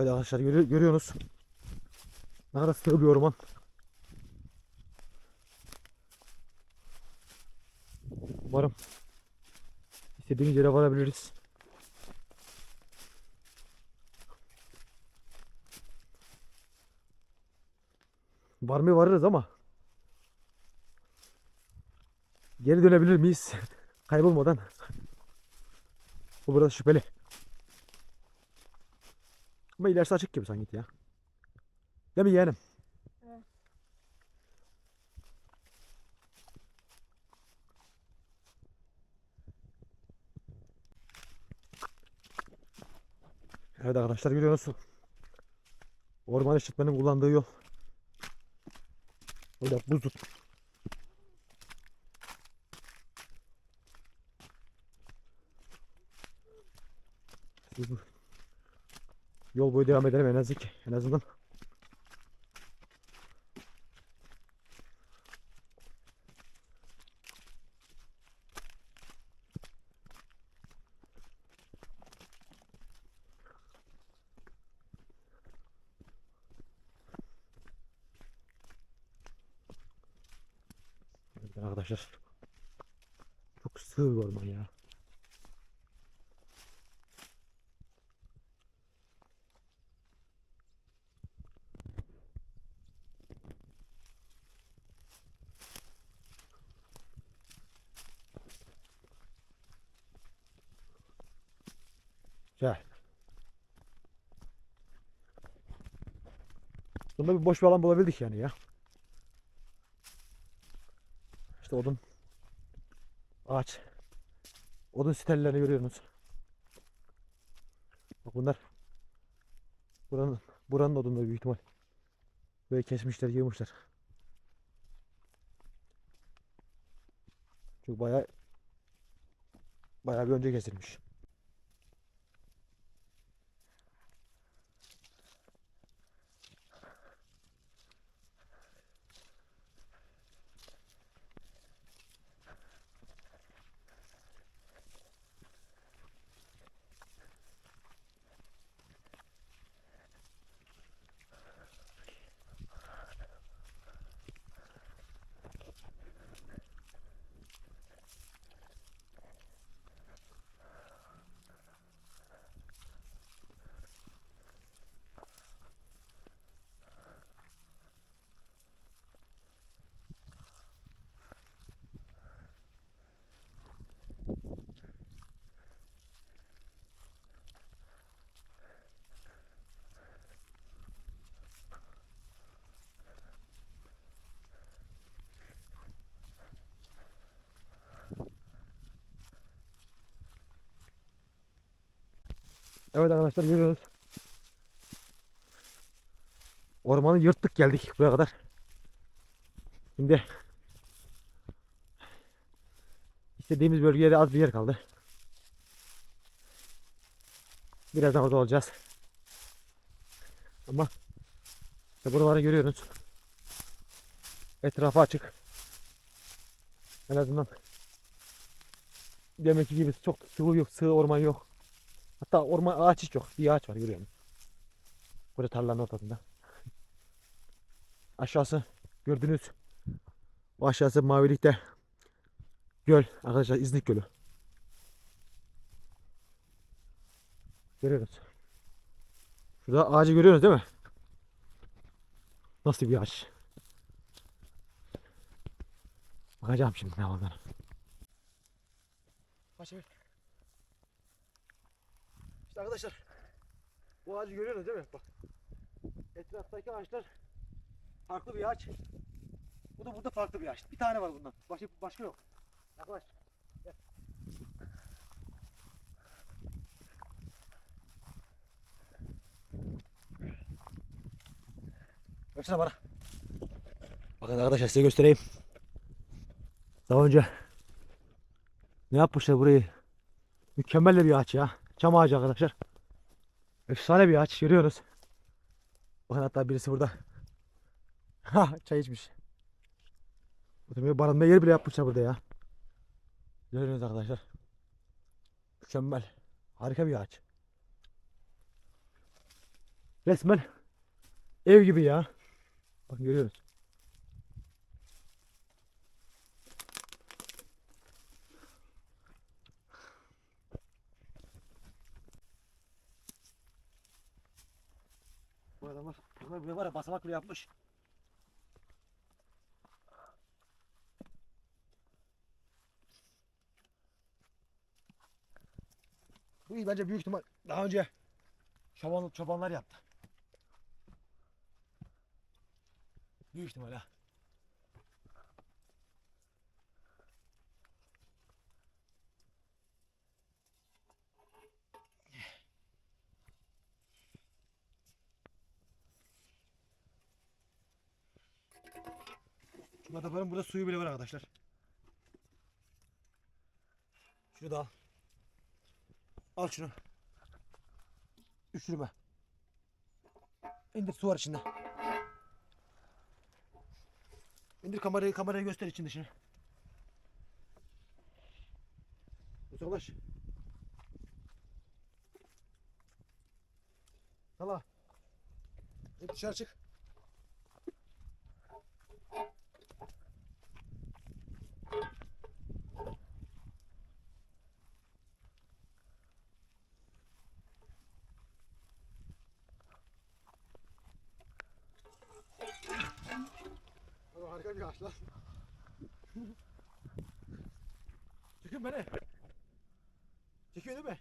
Evet arkadaşlar görü- görüyorsunuz. Ne kadar sığ bir orman. Umarım istediğimiz yere varabiliriz. Varmaya varırız ama geri dönebilir miyiz? Kaybolmadan. Bu biraz şüpheli. Ama ilerisi açık gibi sanki ya. Değil mi yeğenim? Evet. Evet arkadaşlar görüyorsunuz. Orman işletmenin kullandığı yol. Böyle buzluk. Biz bu Yol boyu devam edelim en azından. En azından. Arkadaşlar. Çok sığ bir orman ya. Güzel. Bunda bir boş bir alan bulabildik yani ya. İşte odun. Ağaç. Odun sitellerini görüyorsunuz. Bak bunlar. Buranın, buranın odunları büyük ihtimal. Böyle kesmişler, yığmışlar. Çünkü bayağı bayağı bir önce kesilmiş. Evet arkadaşlar görüyoruz. Ormanı yırttık geldik buraya kadar. Şimdi istediğimiz bölgede az bir yer kaldı. Birazdan orada olacağız. Ama işte buraları görüyoruz. Etrafı açık. En azından demek gibi çok sıvı yok, sığ orman yok. Hatta orman ağaç hiç yok. Bir ağaç var görüyor musun? Burada tarlanın ortasında. Aşağısı gördünüz. O aşağısı mavilikte göl. Arkadaşlar İznik Gölü. Görüyoruz. Şurada ağacı görüyorsunuz değil mi? Nasıl bir ağaç? Bakacağım şimdi ne olduğunu. Başım. İşte arkadaşlar bu ağacı görüyorsunuz değil mi? Bak. Etraftaki ağaçlar farklı bir ağaç. Bu da burada farklı bir ağaç. Bir tane var bundan. Başka başka yok. Yaklaş. Gel. Baksana bana. Bakın arkadaşlar size göstereyim. Daha önce ne yapmışlar burayı? Mükemmel bir ağaç ya. Çam ağacı arkadaşlar. Efsane bir ağaç görüyorsunuz. Bakın hatta birisi burada. Ha çay içmiş. Oturmaya barınma yeri bile yapmışlar burada ya. Görüyorsunuz arkadaşlar. Mükemmel. Harika bir ağaç. Resmen ev gibi ya. Bakın görüyoruz. Bu adamlar, bunlar buraya var ya basamak bile yapmış. Bu iyi bence büyük ihtimal daha önce çoban, çobanlar yaptı. Büyük ihtimal ha. Adamların burada suyu bile var arkadaşlar. Şunu da al. Al şunu. Üşürme. İndir su var içinde. İndir kamerayı kamerayı göster için dışını. Uzaklaş. Sala. İn dışarı çık. Harika bir ağaç lan. Çıkın beni. Çekiyor değil mi?